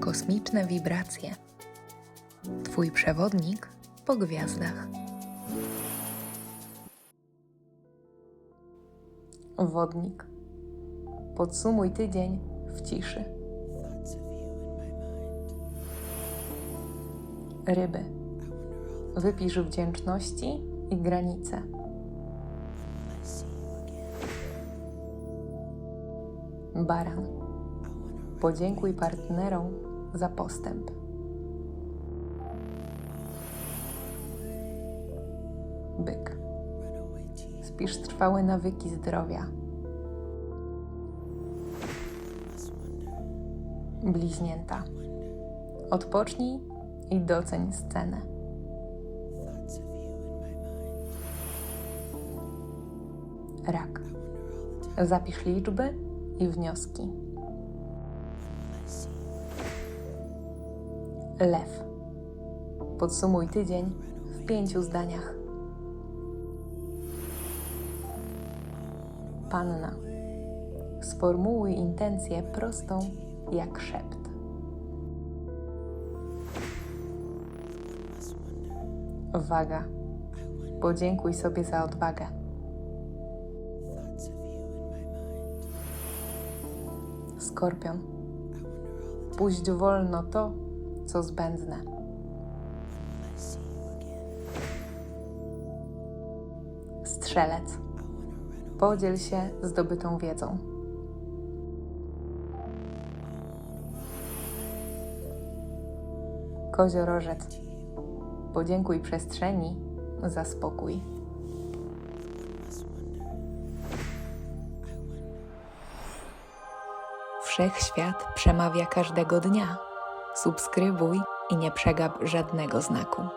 Kosmiczne wibracje. Twój przewodnik po gwiazdach. Wodnik. Podsumuj tydzień w ciszy. Ryby. Wypisz wdzięczności i granice. Baran. Podziękuj partnerom za postęp. Byk. Spisz trwałe nawyki zdrowia. Bliźnięta. Odpocznij i doceń scenę. Rak. Zapisz liczby i wnioski. Lew. Podsumuj tydzień w pięciu zdaniach. Panna. Sformułuj intencję prostą jak szept. Waga. Podziękuj sobie za odwagę. Skorpion. Puść wolno to, co zbędne. Strzelec. Podziel się zdobytą wiedzą. Koziorożec. Podziękuj przestrzeni za spokój. Wszechświat przemawia każdego dnia. Subskrybuj i nie przegap żadnego znaku.